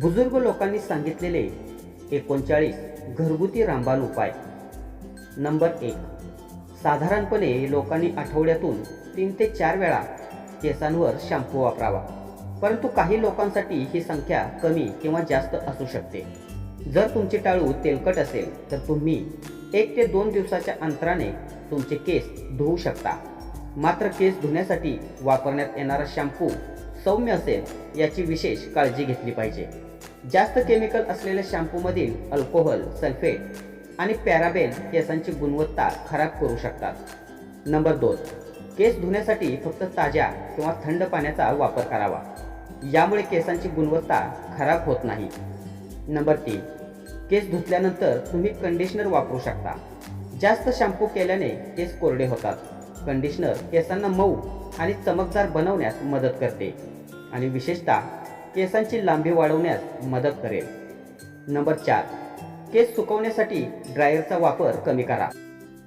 बुजुर्ग लोकांनी सांगितलेले एकोणचाळीस घरगुती रामबाण उपाय. नंबर एक साधारणपणे लोकांनी आठवड्यातून तीन ते चार वेळा केसांवर शॅम्पू वापरावा. परंतु काही लोकांसाठी ही संख्या कमी किंवा जास्त असू शकते. जर तुमची टाळू तेलकट असेल तर तुम्ही एक ते दोन दिवसाच्या अंतराने तुमचे केस धुवू शकता. मात्र केस धुण्यासाठी वापरण्यात येणारा शॅम्पू सौम्य असेल याची विशेष काळजी घेतली पाहिजे. जास्त केमिकल असलेल्या शॅम्पूमधील अल्कोहोल सल्फेट आणि पॅराबेन केसांची गुणवत्ता खराब करू शकतात. नंबर दोन केस धुण्यासाठी फक्त ताज्या किंवा थंड पाण्याचा वापर करावा. यामुळे केसांची गुणवत्ता खराब होत नाही. नंबर तीन केस धुतल्यानंतर तुम्ही कंडिशनर वापरू शकता. जास्त शॅम्पू केल्याने केस कोरडे होतात. कंडिशनर केसांना मऊ आणि चमकदार बनवण्यास मदत करते. आणि विशेषतः केसांची लांबी वाढवण्यास मदत करेल. नंबर चार केस सुकवण्यासाठी ड्रायरचा वापर कमी करा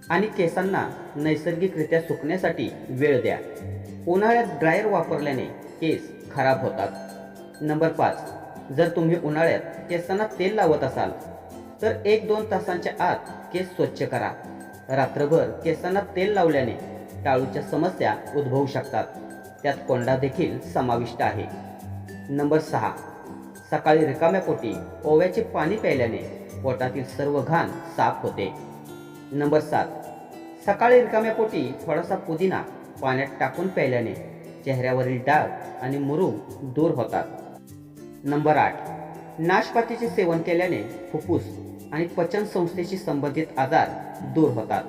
आणि केसांना नैसर्गिकरित्या सुकण्यासाठी वेळ द्या. उन्हाळ्यात ड्रायर वापरल्याने केस खराब होतात. नंबर पाच जर तुम्ही उन्हाळ्यात केसांना तेल लावत असाल तर एक दोन तासांच्या आत केस स्वच्छ करा. रात्रभर केसांना तेल लावल्याने टाळूच्या समस्या उद्भवू शकतात. त्यात कोंडा देखील समाविष्ट आहे. नंबर सहा. सकाळी रिकाम्या पोटी ओव्याचे पाणी प्यायल्याने पोटातील सर्व घाण साफ होते. नंबर सात. सकाळी रिकाम्या पोटी थोडासा पुदिना पाण्यात टाकून प्यायल्याने चेहऱ्यावरील डाग आणि मुरुम दूर होतात. नंबर आठ. नाशपातीचे सेवन केल्याने फुफ्फुस आणि पचन संस्थेशी संबंधित आजार दूर होतात.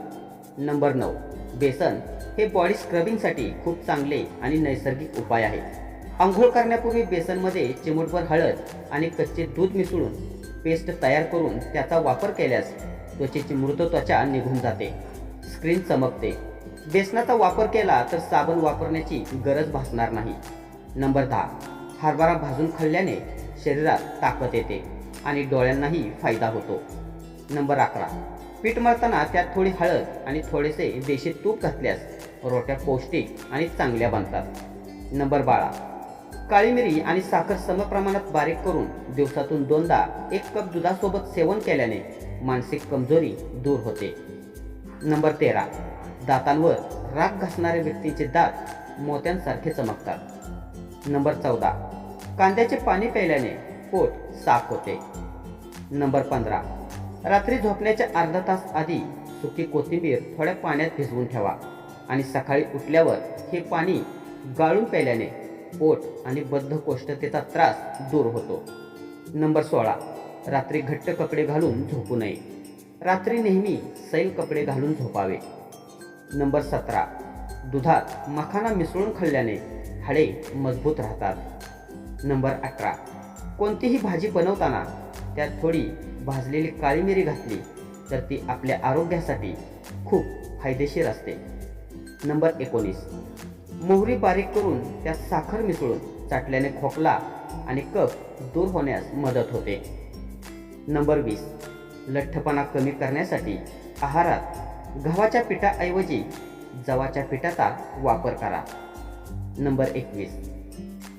नंबर नऊ. बेसन हे बॉडी स्क्रबिंगसाठी खूप चांगले आणि नैसर्गिक उपाय आहे आंघोळ करण्यापूर्वी बेसनमध्ये चिमूटभर हळद आणि कच्चे दूध मिसळून पेस्ट तयार करून त्याचा वापर केल्यास त्वचेची मृत त्वचा निघून जाते. स्क्रीन चमकते. बेसनाचा वापर केला तर साबण वापरण्याची गरज भासणार नाही. नंबर दहा. हरभरा भाजून खाल्ल्याने शरीरात ताकद येते आणि डोळ्यांनाही फायदा होतो. नंबर अकरा. पीठ मळताना त्यात थोडी हळद आणि थोडेसे देशी तूप घातल्यास रोट्या पौष्टिक आणि चांगल्या बनतात. नंबर बारा काळी मिरी आणि साखर समप्रमाणात बारीक करून दिवसातून दोनदा एक कप दुधासोबत सेवन केल्याने मानसिक कमजोरी दूर होते. नंबर तेरा दातांवर राग घासणाऱ्या व्यक्तींचे दात मोत्यांसारखे चमकतात. नंबर चौदा कांद्याचे पाणी प्यायल्याने पोट साफ होते. नंबर पंधरा रात्री झोपण्याच्या अर्धा तास आधी सुकी कोथिंबीर थोड्या पाण्यात भिजवून ठेवा आणि सकाळी उठल्यावर हे पाणी गाळून प्यायल्याने पोट आणि बद्धकोष्ठतेचा त्रास दूर होतो. नंबर सोळा. रात्री घट्ट कपडे घालून झोपू नये. रात्री नेहमी सैल कपडे घालून झोपावे. नंबर सतरा. दुधात मखाना मिसळून खाल्ल्याने हाडे मजबूत राहतात. नंबर अठरा. कोणतीही भाजी बनवताना त्यात थोडी भाजलेली काळी मिरी घातली तर ती आपल्या आरोग्यासाठी खूप फायदेशीर असते. नंबर एकोणीस. मोहरी बारीक करून त्यात साखर मिसळून चाटल्याने खोकला आणि कफ दूर होण्यास मदत होते. नंबर वीस. लठ्ठपणा कमी करण्यासाठी आहारात गव्हाच्या पिठाऐवजी जवाच्या पिठाचा वापर करा. नंबर एकवीस.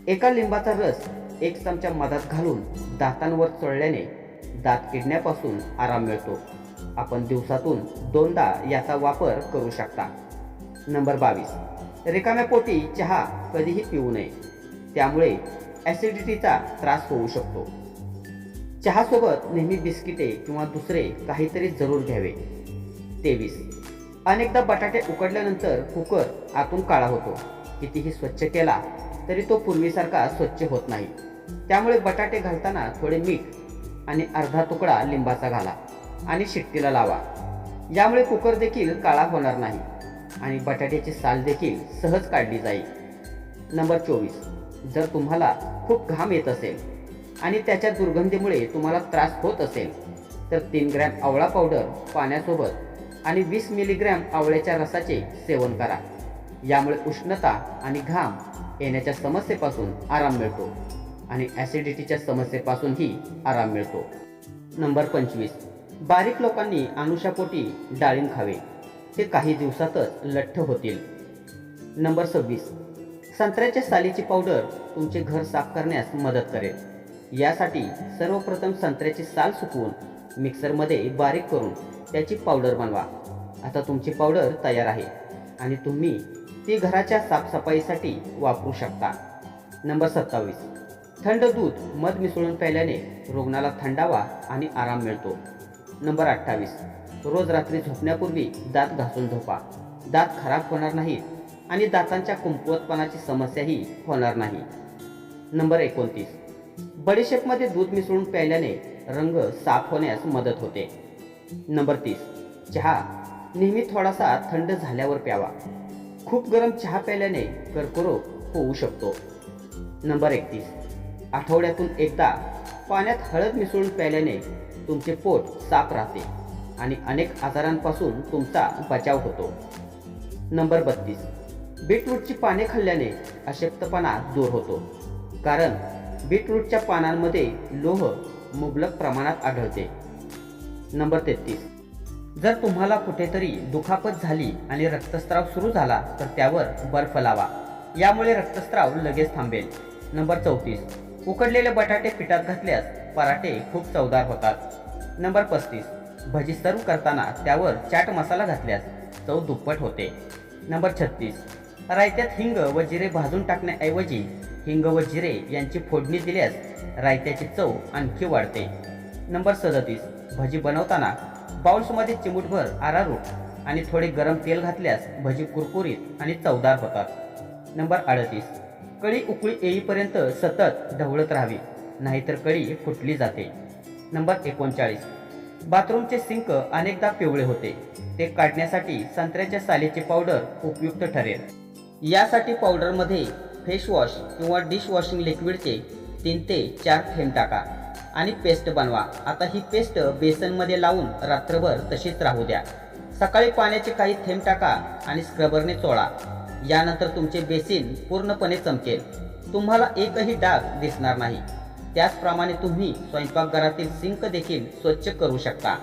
एका लिंबाचा रस एक चमचा मधात घालून दातांवर चोळल्याने दात किडण्यापासून आराम मिळतो. आपण दिवसातून दोनदा याचा वापर करू शकता. नंबर बावीस. रिकाम्या पोटी चहा कधीही पिऊ नये. त्यामुळे ॲसिडिटीचा त्रास होऊ शकतो. चहासोबत नेहमी बिस्किटे किंवा दुसरे काहीतरी जरूर घ्यावे. तेवीस. अनेकदा बटाटे उकडल्यानंतर कुकर आतून काळा होतो. कितीही स्वच्छ केला तरी तो पूर्वीसारखा स्वच्छ होत नाही. त्यामुळे बटाटे घालताना थोडे मीठ आणि अर्धा तुकडा लिंबाचा घाला आणि शिट्टीला लावा. यामुळे कुकर देखील काळा होणार नाही आणि बटाट्याची साल देखील सहज काढली जाईल. नंबर चोवीस. जर तुम्हाला खूप घाम येत असेल आणि त्याच्या दुर्गंधीमुळे तुम्हाला त्रास होत असेल तर तीन ग्रॅम आवळा पावडर पाण्यासोबत आणि वीस मिलीग्रॅम आवळ्याच्या रसाचे सेवन करा. यामुळे उष्णता आणि घाम येण्याच्या समस्येपासून आराम मिळतो. आणि ॲसिडिटीच्या समस्येपासूनही आराम मिळतो. नंबर पंचवीस. बारीक लोकांनी अनुषापोटी डाळिंब खावे. ते काही दिवसातच लठ्ठ होतील. नंबर सव्वीस. संत्र्याच्या सालीची पावडर तुमचे घर साफ करण्यास मदत करेल. यासाठी सर्वप्रथम संत्र्याची साल सुकवून मिक्सरमध्ये बारीक करून त्याची पावडर बनवा. आता तुमची पावडर तयार आहे आणि तुम्ही ती घराच्या साफसफाईसाठी वापरू शकता. नंबर सत्तावीस. थंड दूध मध मिसळून प्यायल्याने रुग्णाला थंडावा आणि आराम मिळतो. नंबर अठ्ठावीस. रोज रात्री झोपण्यापूर्वी दात घासून झोपा. दात खराब होणार नाहीत आणि दातांच्या कुंपवतपणाची समस्याही होणार नाही. नंबर एकोणतीस. बडीशेपमध्ये दूध मिसळून प्यायल्याने रंग साफ होण्यास मदत होते. नंबर तीस. चहा. नेहमी थोडासा थंड झाल्यावर प्यावा. खूप गरम चहा प्यायल्याने कर्करोग होऊ शकतो. नंबर एकतीस. आठवड्यातून एकदा पाण्यात हळद मिसळून प्यायल्याने तुमचे पोट साफ राहते आणि अनेक आजारांपासून तुमचा बचाव होतो. नंबर बत्तीस. बीटरूटची पाने खाल्ल्याने अशक्तपणा दूर होतो. कारण बीटरूटच्या पानांमध्ये लोह मुबलक प्रमाणात आढळते. नंबर तेहतीस. जर तुम्हाला कुठेतरी दुखापत झाली आणि रक्तस्राव सुरू झाला तर त्यावर बर्फ लावा. यामुळे रक्तस्राव लगेच थांबेल. नंबर चौतीस. उकडलेले बटाटे पिठात घातल्यास पराठे खूप चवदार होतात. नंबर पस्तीस. भजी सर्व करताना त्यावर चाट मसाला घातल्यास चव दुप्पट होते. नंबर छत्तीस. रायत्यात हिंग व जिरे भाजून टाकण्याऐवजी हिंग व जिरे यांची फोडणी दिल्यास रायत्याची चव आणखी वाढते. नंबर सदतीस. भजी बनवताना बाउल्समध्ये चिमूटभर आरारूट आणि थोडे गरम तेल घातल्यास भजी कुरकुरीत आणि चवदार होतात. नंबर अडतीस. कळी उकळी येईपर्यंत सतत ढवळत राहावी. नाहीतर कळी फुटली जाते. नंबर एकोणचाळीस. बाथरूमचे सिंक अनेकदा पिवळे होते. ते काढण्यासाठी संत्र्याच्या सालीची पावडर उपयुक्त ठरेल. यासाठी पावडरमध्ये फेशवॉश किंवा डिशवॉशिंग लिक्विडचे तीन ते चार थेंब टाका आणि पेस्ट बनवा. आता ही पेस्ट बेसनमध्ये लावून रात्रभर तशीच राहू द्या. सकाळी पाण्याचे काही थेंब टाका आणि स्क्रबरने चोळा. यानंतर तुमचे बेसिन पूर्णपणे चमकेल. तुम्हाला एकही डाग दिसणार नाही. त्याचप्रमाणे तुम्ही स्वयंपाकघरातील सिंक देखील स्वच्छ करू शकता.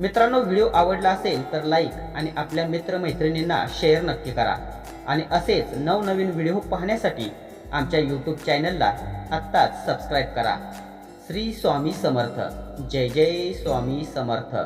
मित्रांनो व्हिडिओ आवडला असेल तर लाईक आणि आपल्या मित्रमैत्रिणींना शेअर नक्की करा. आणि असेच नवनवीन व्हिडिओ पाहण्यासाठी आमच्या यूट्यूब चॅनलला आत्ताच सबस्क्राईब करा. श्री स्वामी समर्थ. जय जय स्वामी समर्थ.